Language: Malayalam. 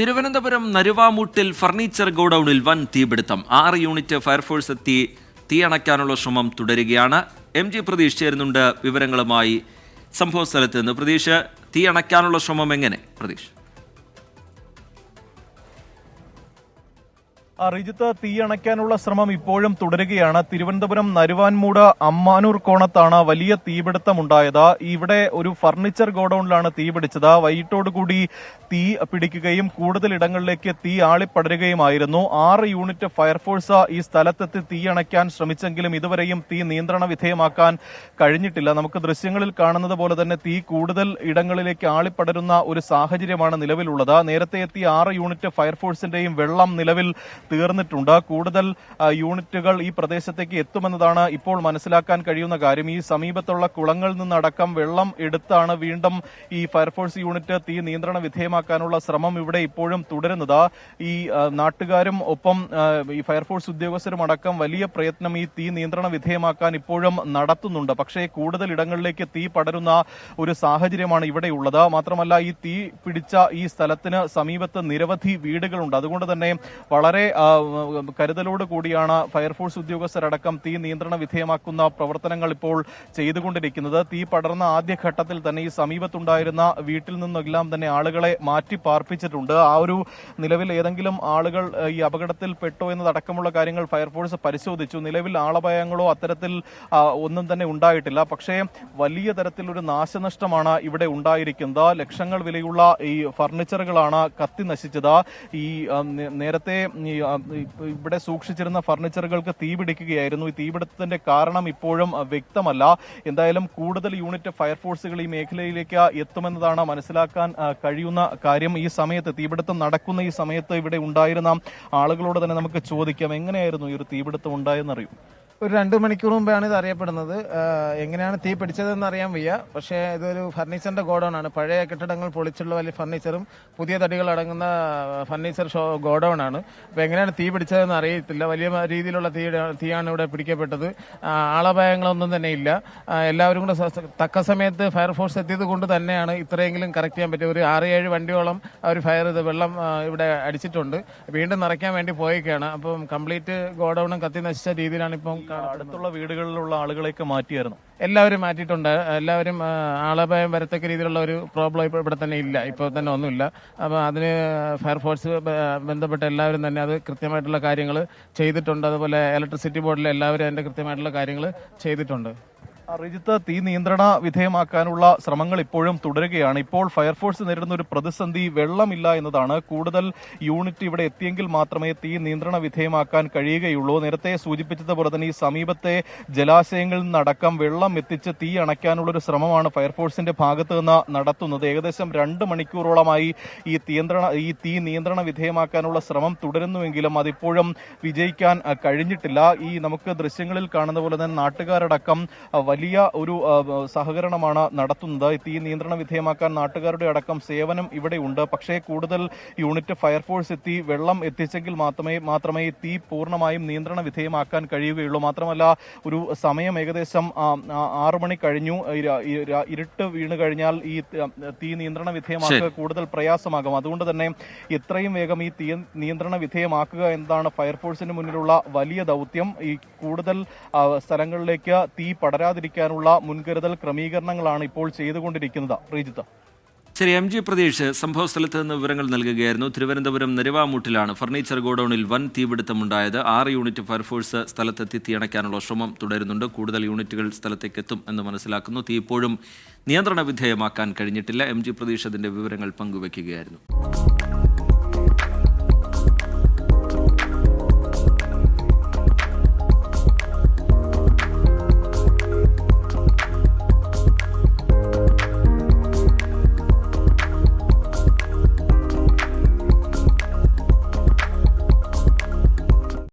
തിരുവനന്തപുരം നരുവാമൂട്ടിൽ ഫർണിച്ചർ ഗോഡൌണിൽ വൻ തീപിടുത്തം. ആറ് യൂണിറ്റ് ഫയർഫോഴ്സ് എത്തി തീയണയ്ക്കാനുള്ള ശ്രമം തുടരുകയാണ്. എം ജി പ്രതീഷ് ചേരുന്നുണ്ട് വിവരങ്ങളുമായി. സംഭവ സ്ഥലത്ത് നിന്ന് പ്രതീഷ് തീ അണയ്ക്കാനുള്ള ശ്രമം എങ്ങനെ? പ്രതീഷ്. റിജിത്ത് തീയണയ്ക്കാനുള്ള ശ്രമം ഇപ്പോഴും തുടരുകയാണ്. തിരുവനന്തപുരം നരുവാൻമൂട് അമ്മാനൂർ കോണത്താണ് വലിയ തീപിടുത്തമുണ്ടായത്. ഇവിടെ ഒരു ഫർണിച്ചർ ഗോഡൌണിലാണ് തീപിടിച്ചത്. വൈകിട്ടോടുകൂടി തീ പിടിക്കുകയും കൂടുതൽ ഇടങ്ങളിലേക്ക് തീ ആളിപ്പടരുകയുമായിരുന്നു. ആറ് യൂണിറ്റ് ഫയർഫോഴ്സ് ഈ സ്ഥലത്തെത്തി തീയണയ്ക്കാൻ ശ്രമിച്ചെങ്കിലും ഇതുവരെയും തീ നിയന്ത്രണ വിധേയമാക്കാൻ കഴിഞ്ഞിട്ടില്ല. നമുക്ക് ദൃശ്യങ്ങളിൽ കാണുന്നത് പോലെ തന്നെ തീ കൂടുതൽ ഇടങ്ങളിലേക്ക് ആളിപ്പടരുന്ന ഒരു സാഹചര്യമാണ് നിലവിലുള്ളത്. നേരത്തെ എത്തിയ ആറ് യൂണിറ്റ് ഫയർഫോഴ്സിന്റെയും വെള്ളം നിലവിൽ തീർന്നിട്ടുണ്ട്. കൂടുതൽ യൂണിറ്റുകൾ ഈ പ്രദേശത്തേക്ക് എത്തുമെന്നതാണ് ഇപ്പോൾ മനസ്സിലാക്കാൻ കഴിയുന്ന കാര്യം. ഈ സമീപത്തുള്ള കുളങ്ങളിൽ നിന്നടക്കം വെള്ളം എടുത്താണ് വീണ്ടും ഈ ഫയർഫോഴ്സ് യൂണിറ്റ് തീ നിയന്ത്രണ വിധേയമാക്കാനുള്ള ശ്രമം ഇവിടെ ഇപ്പോഴും തുടരുന്നത്. ഈ നാട്ടുകാരും ഒപ്പം ഈ ഫയർഫോഴ്സ് ഉദ്യോഗസ്ഥരും അടക്കം വലിയ പ്രയത്നം ഈ തീ നിയന്ത്രണ വിധേയമാക്കാൻ ഇപ്പോഴും നടത്തുന്നുണ്ട്. പക്ഷേ കൂടുതൽ ഇടങ്ങളിലേക്ക് തീ പടരുന്ന ഒരു സാഹചര്യമാണ് ഇവിടെയുള്ളത് മാത്രമല്ല ഈ തീ പിടിച്ച ഈ സ്ഥലത്തിന് സമീപത്ത് നിരവധി വീടുകളുണ്ട്. അതുകൊണ്ട് തന്നെ വളരെ കരുതലോട് കൂടിയാണ് ഫയർഫോഴ്സ് ഉദ്യോഗസ്ഥരടക്കം തീ നിയന്ത്രണ വിധേയമാക്കുന്ന പ്രവർത്തനങ്ങൾ ഇപ്പോൾ ചെയ്തുകൊണ്ടിരിക്കുന്നത്. തീ പടർന്ന ആദ്യഘട്ടത്തിൽ തന്നെ ഈ സമീപത്തുണ്ടായിരുന്ന വീട്ടിൽ നിന്നെല്ലാം തന്നെ ആളുകളെ മാറ്റി പാർപ്പിച്ചിട്ടുണ്ട്. ആ ഒരു നിലവിൽ ഏതെങ്കിലും ആളുകൾ ഈ അപകടത്തിൽ പെട്ടോ എന്നതടക്കമുള്ള കാര്യങ്ങൾ ഫയർഫോഴ്സ് പരിശോധിച്ചു. നിലവിൽ ആളപായങ്ങളോ അത്തരത്തിൽ ഒന്നും തന്നെ ഉണ്ടായിട്ടില്ല. പക്ഷേ വലിയ തരത്തിലൊരു നാശനഷ്ടമാണ് ഇവിടെ ഉണ്ടായിരിക്കുന്നത്. ലക്ഷങ്ങൾ വിലയുള്ള ഈ ഫർണിച്ചറുകളാണ് കത്തി നശിച്ചത്. ഈ നേരത്തെ ഈ- ഇവിടെ സൂക്ഷിച്ചിരുന്ന ഫർണിച്ചറുകൾക്ക് തീപിടിക്കുകയായിരുന്നു ഈ തീപിടുത്തത്തിന്റെ കാരണം ഇപ്പോഴും വ്യക്തമല്ല. എന്തായാലും കൂടുതൽ യൂണിറ്റ് ഫയർഫോഴ്സുകൾ ഈ മേഖലയിലേക്ക് എത്തുമെന്നതാണ് മനസ്സിലാക്കാൻ കഴിയുന്ന കാര്യം. ഈ സമയത്ത് തീപിടുത്തം നടക്കുന്ന ഈ സമയത്ത് ഇവിടെ ഉണ്ടായിരുന്ന ആളുകളോട് തന്നെ നമുക്ക് ചോദിക്കാം എങ്ങനെയായിരുന്നു ഈ ഒരു തീപിടുത്തം ഉണ്ടായെന്നറിയും? ഒരു രണ്ട് മണിക്കൂർ മുമ്പാണ് ഇത് അറിയപ്പെടുന്നത്. എങ്ങനെയാണ് തീ പിടിച്ചതെന്ന് അറിയാൻ വയ്യ. പക്ഷേ ഇതൊരു ഫർണിച്ചറിന്റെ ഗോഡൌൺ ആണ് പഴയ കെട്ടിടങ്ങൾ പൊളിച്ചുള്ള വലിയ ഫർണിച്ചറും പുതിയ തടികൾ അടങ്ങുന്ന ഫർണിച്ചർ ഷോ ഗോഡൌൺ ആണ് അപ്പോൾ എങ്ങനെയാണ് തീ പിടിച്ചതെന്ന് അറിയത്തില്ല. വലിയ രീതിയിലുള്ള തീ തീയാണ് ഇവിടെ പിടിക്കപ്പെട്ടത്. ആളപായങ്ങളൊന്നും തന്നെ ഇല്ല. എല്ലാവരും കൂടെ തക്ക സമയത്ത് ഫയർഫോഴ്സ് എത്തിയത് കൊണ്ട് തന്നെയാണ് ഇത്രയെങ്കിലും കറക്റ്റ് ചെയ്യാൻ പറ്റിയത്. ഒരു ആറ് ഏഴ് വണ്ടിയോളം അവർ ഫയർ ഇത് വെള്ളം ഇവിടെ അടിച്ചിട്ടുണ്ട്. വീണ്ടും നിറയ്ക്കാൻ വേണ്ടി പോയേക്കാണ്. അപ്പം കംപ്ലീറ്റ് ഗോഡൌണും കത്തി നശിച്ച രീതിയിലാണ് ഇപ്പം. അടുത്തുള്ള വീടുകളിലുള്ള ആളുകളെയൊക്കെ മാറ്റിയായിരുന്നു. എല്ലാവരും മാറ്റിയിട്ടുണ്ട്. എല്ലാവരും ആളപായം വരത്തക്ക രീതിയിലുള്ള ഒരു പ്രോബ്ലം ഇപ്പോൾ ഇവിടെ തന്നെ ഇല്ല. ഇപ്പോൾ തന്നെ ഒന്നുമില്ല. അപ്പോൾ അതിന് ഫയർഫോഴ്സ് ബന്ധപ്പെട്ട എല്ലാവരും തന്നെ അത് കൃത്യമായിട്ടുള്ള കാര്യങ്ങൾ ചെയ്തിട്ടുണ്ട്. അതുപോലെ ഇലക്ട്രിസിറ്റി ബോർഡിലെ എല്ലാവരും അതിന്റെ കൃത്യമായിട്ടുള്ള കാര്യങ്ങൾ ചെയ്തിട്ടുണ്ട്. റിജിത്ത് തീ നിയന്ത്രണ വിധേയമാക്കാനുള്ള ശ്രമങ്ങൾ ഇപ്പോഴും തുടരുകയാണ്. ഇപ്പോൾ ഫയർഫോഴ്സ് നേരിടുന്ന ഒരു പ്രതിസന്ധി വെള്ളമില്ല എന്നതാണ് കൂടുതൽ യൂണിറ്റ് ഇവിടെ എത്തിയെങ്കിൽ മാത്രമേ തീ നിയന്ത്രണ വിധേയമാക്കാൻ കഴിയുകയുള്ളൂ. നേരത്തെ സൂചിപ്പിച്ചതുപോലെ തന്നെ ഈ സമീപത്തെ ജലാശയങ്ങളിൽ നിന്നടക്കം വെള്ളം എത്തിച്ച് തീ അണയ്ക്കാനുള്ള ഒരു ശ്രമമാണ് ഫയർഫോഴ്സിന്റെ ഭാഗത്ത് നിന്ന് നടത്തുന്നത്. ഏകദേശം രണ്ട് മണിക്കൂറോളമായി ഈ നിയന്ത്രണ ഈ തീ നിയന്ത്രണ വിധേയമാക്കാനുള്ള ശ്രമം തുടരുന്നുവെങ്കിലും അതിപ്പോഴും വിജയിക്കാൻ കഴിഞ്ഞിട്ടില്ല. ഈ നമുക്ക് ദൃശ്യങ്ങളിൽ കാണുന്ന പോലെ തന്നെ നാട്ടുകാരടക്കം വലിയ ഒരു സഹകരണമാണ് നടത്തുന്നത്. തീ നിയന്ത്രണ വിധേയമാക്കാൻ നാട്ടുകാരുടെ അടക്കം സേവനം ഇവിടെ ഉണ്ട് പക്ഷേ കൂടുതൽ യൂണിറ്റ് ഫയർഫോഴ്സ് എത്തി വെള്ളം എത്തിച്ചെങ്കിൽ മാത്രമേ മാത്രമേ തീ പൂർണമായും നിയന്ത്രണ വിധേയമാക്കാൻ കഴിയുകയുള്ളൂ. മാത്രമല്ല ഒരു സമയം ഏകദേശം ആ, ആ, മണി കഴിഞ്ഞു. ഇരുട്ട് വീണ് കഴിഞ്ഞാൽ ഈ തീ നിയന്ത്രണ വിധേയമാക്കുക കൂടുതൽ പ്രയാസമാകും. അതുകൊണ്ട് തന്നെ എത്രയും വേഗം ഈ തീ നിയന്ത്രണ വിധേയമാക്കുക എന്നതാണ് ഫയർഫോഴ്സിന് മുന്നിലുള്ള വലിയ ദൗത്യം. ഈ കൂടുതൽ സ്ഥലങ്ങളിലേക്ക് തീ പടരാതിരിക്കാനുള്ള മുൻകരുതൽ ക്രമീകരണങ്ങളാണ് ഇപ്പോൾ ചെയ്തുകൊണ്ടിരിക്കുന്നത്. ശ്രീജിത്ത് ശരി എം ജി പ്രതീഷ് സംഭവ സ്ഥലത്ത് നിന്ന് വിവരങ്ങൾ നൽകുകയായിരുന്നു. തിരുവനന്തപുരം നെരുവാമൂട്ടിലാണ് ഫർണിച്ചർ ഗോഡൌണിൽ വൻ തീപിടുത്തമുണ്ടായത്. ആറ് യൂണിറ്റ് ഫയർഫോഴ്സ് സ്ഥലത്തെത്തി തീയണയ്ക്കാനുള്ള ശ്രമം തുടരുന്നുണ്ട്. കൂടുതൽ യൂണിറ്റുകൾ സ്ഥലത്തേക്ക് എത്തും എന്ന് മനസ്സിലാക്കുന്നു. തീ ഇപ്പോഴും നിയന്ത്രണ വിധേയമാക്കാൻ കഴിഞ്ഞിട്ടില്ല. എം ജി പ്രതീഷ് അതിന്റെ വിവരങ്ങൾ പങ്കുവയ്ക്കുകയായിരുന്നു.